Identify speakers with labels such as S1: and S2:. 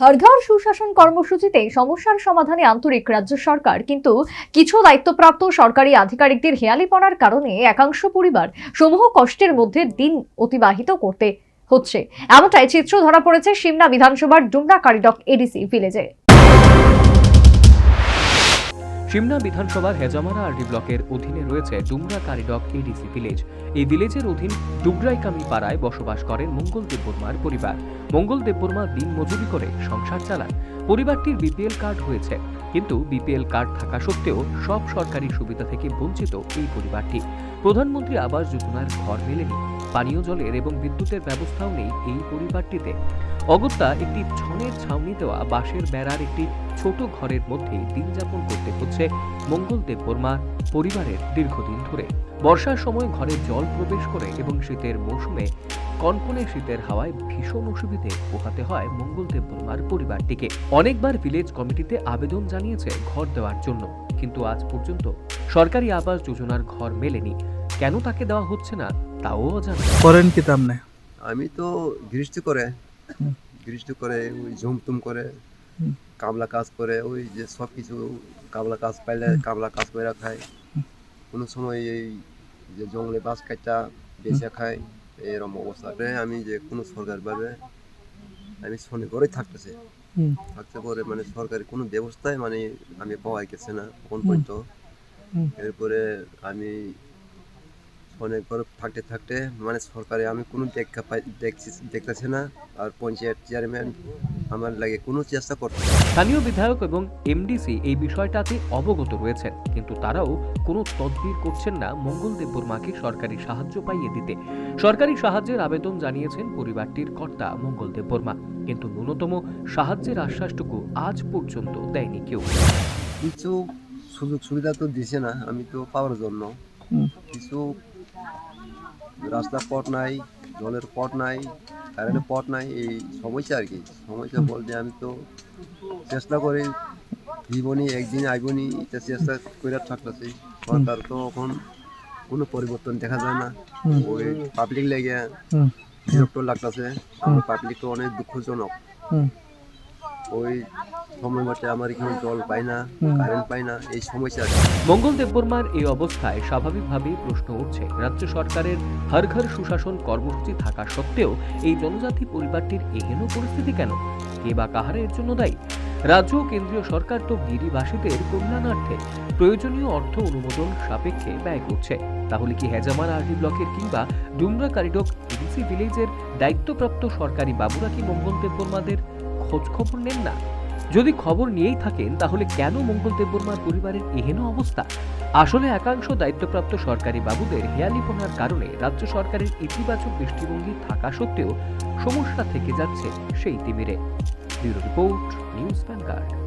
S1: হরঘর সুশাসন কর্মসূচিতে সমস্যার সমাধানে আন্তরিক রাজ্য সরকার, কিন্তু কিছু দায়িত্বপ্রাপ্ত সরকারি আধিকারিকদের হেয়ালিপনার কারণে একাংশ পরিবার সমূহ কষ্টের মধ্যে দিন অতিবাহিত করতে হচ্ছে। এমনটাই চিত্র ধরা পড়েছে সিমনা বিধানসভার ডুমনা কারিডক এডিসি ভিলেজে।
S2: সিমনা বিধানসভার হেজামারা আরডি ব্লকের অধীনে রয়েছে ডুমরা কারিডক এডিসি ভিলেজ। এই ভিলেজের অধীন ডুবরাইকামি পাড়ায় বসবাস করেন মঙ্গল দেববর্মার পরিবার। মঙ্গল দেববর্মা দিন মজুরি করে সংসার চালান। পরিবারটির বিপিএল কার্ড হয়েছে। কিন্তু বিপিএল কার্ড থাকা সত্ত্বেও সব সরকারি সুবিধা থেকে বঞ্চিত এই পরিবারটি। প্রধানমন্ত্রী আবাস যোজনার ঘর মেলেনি। পানীয় জলের এবং বিদ্যুতের ব্যবস্থাও নেই এই পরিবারটিতে। অগত্যা একটি ছনের ছাউনি দেওয়া বাঁশের বেড়ার একটি ছোট ঘরের মধ্যেই দিন যাপন করতে হচ্ছে মঙ্গল দেববর্মা পরিবারের দীর্ঘদিন ধরে। বর্ষার সময় ঘরে জল প্রবেশ করে এবং শীতের মৌসুমে কনকনে শীতের হাওয়ায় ভীষণ অসুবিধে পোহাতে হয় মঙ্গল দেববর্মার পরিবারটিকে। অনেকবার ভিলেজ কমিটিতে আবেদন জানিয়েছে ঘর দেওয়ার জন্য, কিন্তু আজ পর্যন্ত সরকারি আবাস যোজনার ঘর মেলেনি। কেন তাকে দেওয়া হচ্ছে না? তাও
S3: করেন কি তামনে
S4: আমি তো গৃষ্টি করে। গৃষ্টি করে ওই ঝুমটুম করে। কামলা কাজ করে ওই যে সব কিছু কামলা কাজ পাইলে। কামলা কাজ করে খায়। কোনো সময় এই যে জঙ্গলে বাস কাটা বেঁচে খায় এরকম অবস্থাতে আমি যে কোনো সরকারভাবে আমি শনি করে থাকতেছে। থাকতে পরে মানে সরকারি কোনো ব্যবস্থায় মানে আমি পাওয়া গেছে না কোন পর্যন্ত। এরপরে আমি অনেক বড় থাকতে থাকতে মানে সরকারে আমি কোনো দেখা পাই দেখছি দেখতেছে না। আর পঞ্চায়েত চেয়ারম্যান আমার লাগে কোনো চেষ্টা করতে
S2: স্থানীয় বিধায়ক এবং এমডিসি এই বিষয়টাতে অবগত রয়েছেন কিন্তু তারাও কোনো তদবির করছেন না মঙ্গল দেববর্মাকে সরকারি সাহায্য পাইয়ে দিতে। সরকারি সাহায্যের আবেদন জানিয়েছেন পরিবারটির কর্তা মঙ্গল দেববর্মা কিন্তু ন্যূনতম সাহায্যের আশ্বাসটুকু আজ পর্যন্ত দেয়নি কেউ।
S4: কিছু সুযোগ সুবিধা তো দিছে না আমি তো পাওয়ার জন্য। কিছু রাস্তার পথ নাই জলের পথ নাই কারেন্টের পথ নাই এই সমস্যা আর কি। সমস্যা বলতে আমি তো চেষ্টা করি জীবনী একদিন আইবনি এটা চেষ্টা করে থাকতেছি। সরকার তো এখন কোনো পরিবর্তন দেখা যায় না। ওই পাবলিক লেগে। বিরক্ত লাগতেছে। পাবলিক তো অনেক দুঃখজনক। ওই সময় মতো আমার এখানে জল পাই না
S3: হুম।
S4: কারেন্ট পাই না এই সমস্যা আছে।
S2: মঙ্গল দেববর্মার এই অবস্থায় স্বাভাবিকভাবেই প্রশ্ন উঠছে। রাজ্য সরকারের হর ঘর সুশাসন কর্মসূচি থাকা সত্ত্বেও এই জনজাতি পরিবারটির এহেন পরিস্থিতি কেন? কে বা কাহারা এর জন্য দায়ী? রাজ্য ও কেন্দ্রীয় সরকার তো গিরিবাসীদের কল্যাণার্থে প্রয়োজনীয় অর্থ অনুমোদন সাপেক্ষে ব্যয় করছে। তাহলে কি হেজামারা আরডি ব্লকের কিংবা ডুমরা কারিডক ভিলেজের দায়িত্বপ্রাপ্ত সরকারি বাবুরা কি মঙ্গল দেববর্মাদের খোঁজ খবর নেন না? যদি খবর নিয়েই থাকেন, তাহলে কেন মঙ্গল দেববর্মার পরিবারের এহেন অবস্থা? আসলে একাংশ দায়িত্বপ্রাপ্ত সরকারি বাবুদের হেয়ালিপনার কারণে রাজ্য সরকারের ইতিবাচক দৃষ্টিভঙ্গি থাকা সত্ত্বেও সমস্যা থেকে যাচ্ছে সেই তিমিরে। Bureau report, news Vanguard.